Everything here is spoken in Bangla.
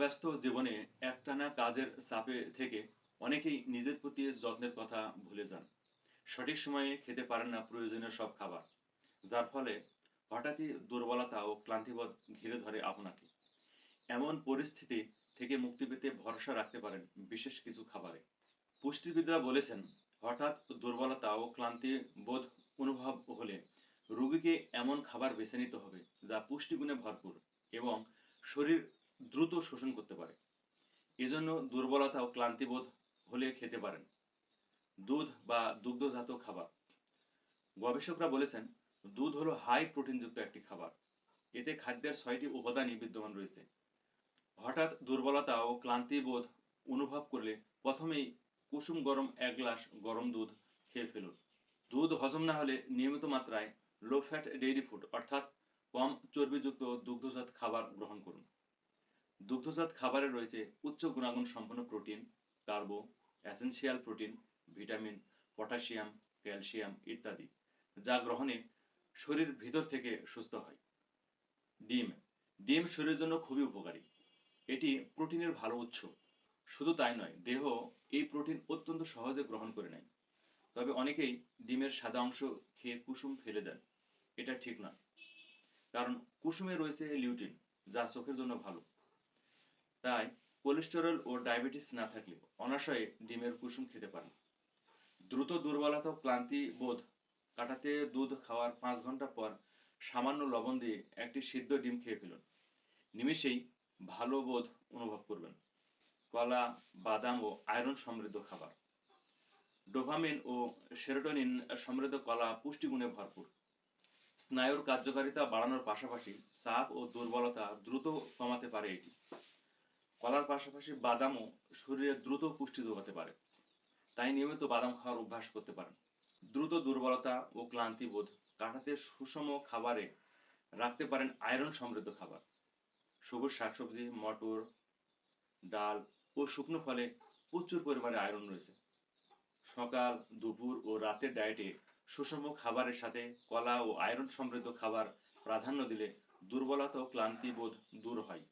কর্মব্যস্ত জীবনে একটানা কাজের চাপে থেকে অনেকেই নিজের প্রতি যত্নের কথা ভুলে যান। সঠিক সময়ে খেতে পারেন না প্রয়োজনীয় সব খাবার, যার ফলে হঠাৎই দুর্বলতা ও ক্লান্তিবোধ ঘিরে ধরে আপনাকে। এমন পরিস্থিতি থেকে মুক্তি পেতে ভরসা রাখতে পারেন বিশেষ কিছু খাবারে। পুষ্টিবিদরা বলেছেন, হঠাৎ দুর্বলতা ও ক্লান্তি বোধ অনুভব হলে রোগীকে এমন খাবার বেছে নিতে হবে যা পুষ্টিগুণে ভরপুর এবং শরীর দ্রুত শোষণ করতে পারে। এজন্য দুর্বলতা ও ক্লান্তিবোধ হলে খেতে পারেন। দুধ বা দুগ্ধজাত খাবার। গবেষকরা বলেছেন, দুধ হলো হাই প্রোটিনযুক্ত একটি খাবার। এতে খাদ্যের ছয়টি উপাদানই বিদ্যমান রয়েছে। হঠাৎ দুর্বলতা ও ক্লান্তিবোধ অনুভব করলে প্রথমেই কুসুম গরম এক গ্লাস গরম দুধ খেয়ে ফেলুন। দুধ হজম না হলে নিয়মিত মাত্রায় লো ফ্যাট ডেইরি ফুড অর্থাৎ কম চর্বিযুক্ত দুগ্ধজাত খাবার গ্রহণ করুন। দুগ্ধজাত খাবারে রয়েছে উচ্চ গুণাগুণ সম্পন্ন protein, carbo essential protein, vitamin, potassium, calcium ইত্যাদি, যা গ্রহণে শরীর ভিতর থেকে সুস্থ হয়। ডিম। ডিম শরীরের জন্য খুবই উপকারী। এটি প্রোটিনের ভালো উৎস। শুধু তাই নয়, দেহ এই প্রোটিন অত্যন্ত সহজে গ্রহণ করে নেয়। তবে অনেকেই ডিমের সাদা অংশ খেয়ে কুসুম ফেলে দেন। এটা ঠিক না কারণ কুসুমে রয়েছে লিউটিন, যা চোখের জন্য ভালো। তাই কোলেস্টেরল ও ডায়াবেটিস না থাকলে অনাশয়ে ডিমের কুসুম খেতে পারেন। দ্রুত দুর্বলতা ও ক্লান্তি বোধ কাটাতে দুধ খাওয়ার পাঁচ ঘণ্টা পর সামান্য লবণ দিয়ে একটি সিদ্ধ ডিম খেয়ে ফেলুন। নিমিষেই ভালো বোধ অনুভব করবেন। কলা, বাদাম ও আয়রন সমৃদ্ধ খাবার। ডোপামিন ও সেরোটোনিন সমৃদ্ধ কলা পুষ্টিগুণে ভরপুর। স্নায়ুর কার্যকারিতা বাড়ানোর পাশাপাশি চাপ ও দুর্বলতা দ্রুত কমাতে পারে এটি। কলার পাশাপাশি বাদামও শরীরে দ্রুত পুষ্টি যোগাতে পারে। তাই নিয়মিত বাদাম খাওয়ার অভ্যাস করতে পারেন। দ্রুত দুর্বলতা ও ক্লান্তি বোধ কাটাতে সুষম খাবারে রাখতে পারেন আয়রন সমৃদ্ধ খাবার। সবুজ শাকসবজি, মটর, ডাল ও শুকনো ফলে প্রচুর পরিমাণে আয়রন রয়েছে। সকাল, দুপুর ও রাতের ডায়েটে সুষম খাবারের সাথে কলা ও আয়রন সমৃদ্ধ খাবার প্রাধান্য দিলে দুর্বলতা ও ক্লান্তি বোধ দূর হয়।